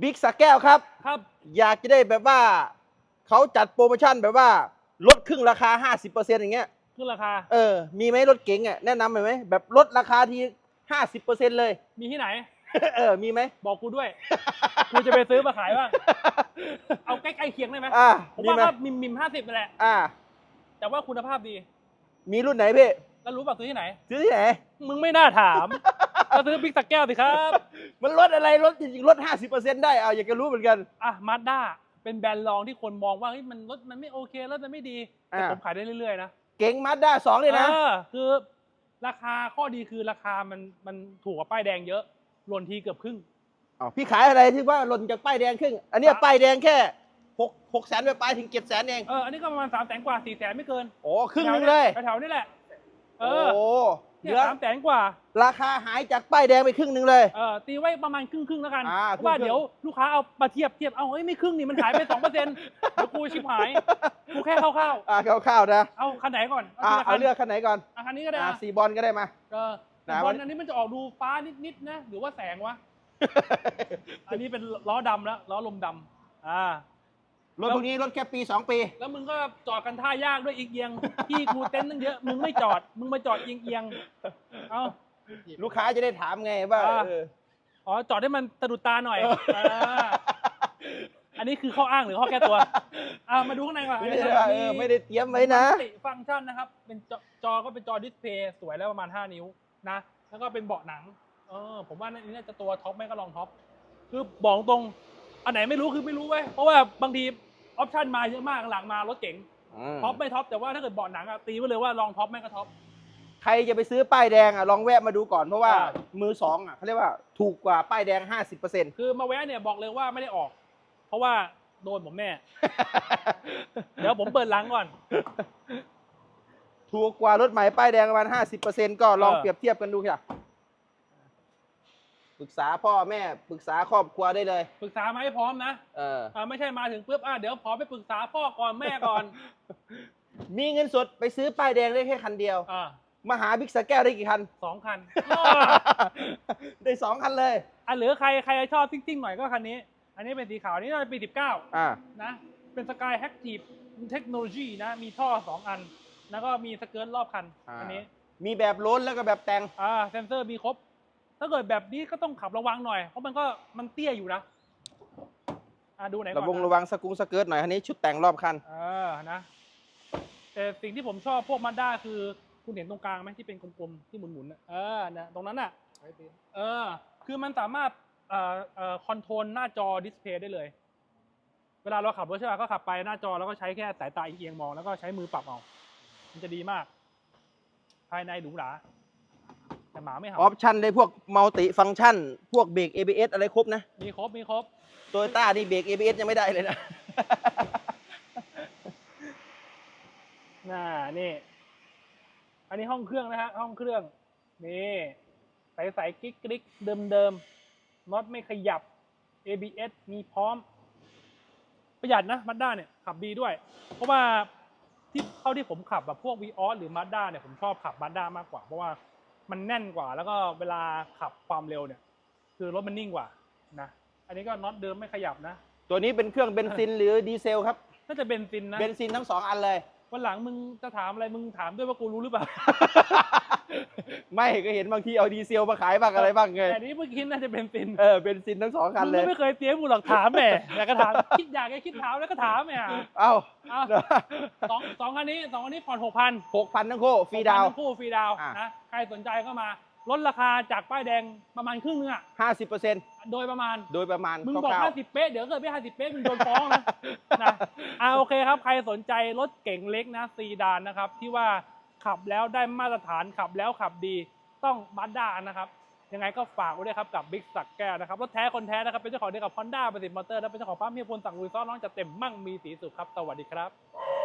บิ๊กสักแก้วครับ ครับอยากจะได้แบบว่าเขาจัดโปรโมชั่นแบบว่าลดครึ่งราคา 50%อย่างเงี้ย ขึ้นราคา เออ มีไหมรถเก๋งอะแนะนำหน่อยไหมแบบลดราคาที 50%เลย มีที่ไหน เออ มีไหม บอกกูด้วย กูจะไปซื้อมาขายบ้าง เอาใกล้ๆเคียงได้ไหมอ่าผมมีว่าไหมก็มิมมิมห้าสิบนั่นแหละ อ่า แต่ว่าคุณภาพดี มีรุ่นไหนพี่ แล้วรู้ป่ะซื้อที่ไหน ซื้อที่ไหน มึงไม่น่าถาม ก็ซื้อบิ๊กสักแก้วสิครับ มันลดอะไรลดจริงๆลด 50%ได้เอาอยากจะรู้เหมือนกัน อะมาด้าเป็นแบรนด์รองที่คนมองว่าเฮ้ยมันรถมันไม่โอเครถมันไม่ดีแต่อ่า ผมขายได้เรื่อยๆนะเก๋งมาด้าสองเลยนะออคือราคาข้อดีคือราคามันมันถูกกว่าป้ายแดงเยอะหล่นทีเกือบครึ่งอ๋อพี่ขายอะไรที่ว่าหล่นจากป้ายแดงครึ่ง อันเนี้ยครับ ป้ายแดงแค่หกหกแสนไปปลายถึงเจ็ดแสนเอง เอออันนี้ก็ประมาณสามแสนกว่าสี่แสนไม่เกินโอ้ครึ่งหนึงเลยแถวๆนี่แหละเอโอ้ อเหเนี่ยลือสามแสนกว่าราคาหายจากป้ายแดงไปครึ่งหนึงเลย เออตีไว้ประมาณครึ่งครึ่งๆแล้วกันอ่าเพราะว่าครึ่งๆ เดี๋ยวลูกค้าเอามาเทียบเทียบเอาเฮ้ยไม่ครึ่งนี่มันหายไปสองเปอร์เซ็นต์เดี๋ยวกูชิบหายกูแค่คร่าวอ่าคร่าวๆนะๆเอาคันไหนก่อนอ่าทีละเอาคันเลือกคันไหนก่อนอะคันนี้ก็ได้อ่าอะสีบอลก็ได้มา เออนะบวัอนลอันนี้มันจะออกดูฟ้านิดๆนะหรือว่าแสงวะ อันนี้เป็นล้อดำแล้วล้อลมดำอ่า รถพวกนี้รถแค่ปีสองปี แล้วมึงก็จอดกันท่ายากด้วยอีกเอียงที่กูเต้นตั้งเยอะ มึงไม่จอด มึงมาจอดเอียงเอียงๆเอ้าลูกค้าจะได้ถามไงว่าอ่าเอออ๋อจอดให้มันสะดุดตาหน่อยอ่าอันนี้คือข้ออ้างหรือข้อแก้ตัวอ่ามาดูข้างในก่อนไม่ได้ว่าเออไม่ได้เตรียมไว้นะติฟังก์ชันนะครับ เป็นจอจอก็เป็นจอดิสเพย์สวยแล้วประมาณ 5 นิ้วนะ แล้วก็เป็นเบาะหนัง เออ ผมว่าอันนี้น่าจะตัวท็อปไม่ก็รองท็อป คือบอกตรง อันไหนไม่รู้คือไม่รู้เว้ย เพราะว่าบางที ออปชันมาเยอะมากหลังมารถเก๋งท็อปไม่ท็อปแต่ว่าถ้าเกิดเบาะหนังอะตีไว้เลยว่าลองท็อปไม่ก็ท็อปใครจะไปซื้อป้ายแดงอะลองแวะมาดูก่อนเพราะว่าอ่ามือสองอะเขาเรียกว่าถูกกว่าป้ายแดง 50%คือมาแวะเนี่ยบอกเลยว่าไม่ได้ออก เพราะว่าโดนผมแน่เดี๋ยวผมเปิดหลังก่อน ถูกกว่ารถใหม่ป้ายแดงประมาณ50%ก็ลองเออเปรียบเทียบกันดูค่ะ ปรึกษาพ่อแม่ปรึกษาครอบครัวได้เลย ปรึกษามาให้พร้อมนะเอออ่าไม่ใช่มาถึงปุ๊บอะเดี๋ยวขอไปปรึกษาพ่อก่อนแม่ก่อนมีเงินสดไปซื้อป้ายแดงได้แค่คันเดียว อ่ามาหาบิ๊กสแก้วได้กี่คัน สองคันได้สองคันเลย อะเหลือใครใครชอบซิ่งๆหน่อยก็คันนี้ อันนี้เป็นสีขาวนี่น่าจะปีสิบเก้าอ่านะ เป็นสกายแฮกทีฟเทคโนโลยีนะ มีท่อสองอัน แล้วก็มีสเกิร์ตรอบคัน อ่า อันนี้มีแบบล้นแล้วก็แบบแต่ง อ่าเซนเซอร์มีครบ ถ้าเกิดแบบนี้ก็ต้องขับระวังหน่อย เพราะมันก็มันเตี้ยอยู่นะอ่าดูไหนก่อนระวงนระวังสกุงสเกิร์ตหน่อยคันนี้ชุดแต่งรอบคันเออนะ แต่สิ่งที่ผมชอบพวกมาด้าคือคุณเห็นตรงกลางไหมที่เป็นกลมๆที่หมุนๆน่ะเออนะตรงนั้นอะเออ คือมันสามารถเอ่อเอ่อคอนโทรลหน้าจอดิสเพย์ได้เลย เวลาเราขับรถใช่ไหมก็ขับไปหน้าจอแล้วก็ใช้แค่สายตาเอียงๆมองแล้วก็ใช้มือปรับเอา มันจะดีมาก ภายในหรูหรา แต่หมาไม่อเห่าอปชันได้พวกมัลติฟัง c t ชัน พวกเบรก ABS อะไรครบนะมีครบมีครบโตโยต้านี่เบรก ABS ยังไม่ได้เลยนะ น่านี่ อันนี้ห้องเครื่องนะฮะห้องเครื่อง นี่ใสใสๆกิ๊กกริกเดิมเดิมๆน็อตไม่ขยับ ABS มีพร้อม ประหยัดนะมาด้าเนี่ย ขับดีด้วย เพราะว่าที่เท่าที่ผมขับแบบพวก v ีออสหรือมาด้าเนี่ยผมชอบขับมาด้ามากกว่าเพราะว่า มันแน่นกว่า แล้วก็เวลาขับความเร็วเนี่ย คือรถมันนิ่งกว่านะอันนี้ก็น็อตเดิมไม่ขยับนะ ตัวนี้เป็นเครื่องเบนซินหรือดีเซลครับ น่าจะเบนซินนะเบนซินทั้งสองอันเลย วันหลังมึงจะถามอะไรมึงถามด้วยว่ากูรู้หรือเปล่า ไม่ก็เห็นบางทีเอาดีเซลมาขายบ้างอะไรบ้างไงแต่นี้เมื่อกี้น่าจะเป็นซินเออเบนซินทั้งสองคันมึงเลยก็ไม่เคยเตรียมกูหรอกถามแหมอยากก็ถามคิดอยากจะคิดถามแล้วก็ถามแหมเอ้าเอาสองสองคันนี้สองคันนี้ผ่อนหกพันหกพันทั้งคู่ฟรีดาวคู่ฟรีดาวอะนะใครสนใจก็มาลดราคาจากป้ายแดงประมาณครึ่งนึงอะห้าสิบเปอร์เซ็นต์โดยประมาณ โดยประมาณ มึงบอกคร่าวห้าสิบเป๊ะ เดี๋ยวเกิดไม่ห้าสิบเป๊ะมึงโดนฟ้องนะนะอ่าโอเคครับ ใครสนใจรถเก่งเล็กนะซีดานนะครับ ที่ว่า ขับแล้วได้มาตรฐานขับแล้วขับดีต้องมาด้านะครับ ยังไงก็ฝากไว้ด้วยครับกับบิ๊กสักแก้วนะครับรถแท้คนแท้นะครับเป็นเจ้าของเดียวกับ Honda ประสิทธิ์มอเตอร์และเป็นเจ้าของปั๊มเฮียพลสั่งลุยซ้อนน้องจะเต็มมั่งมีสีสุขครับสวัสดีครับ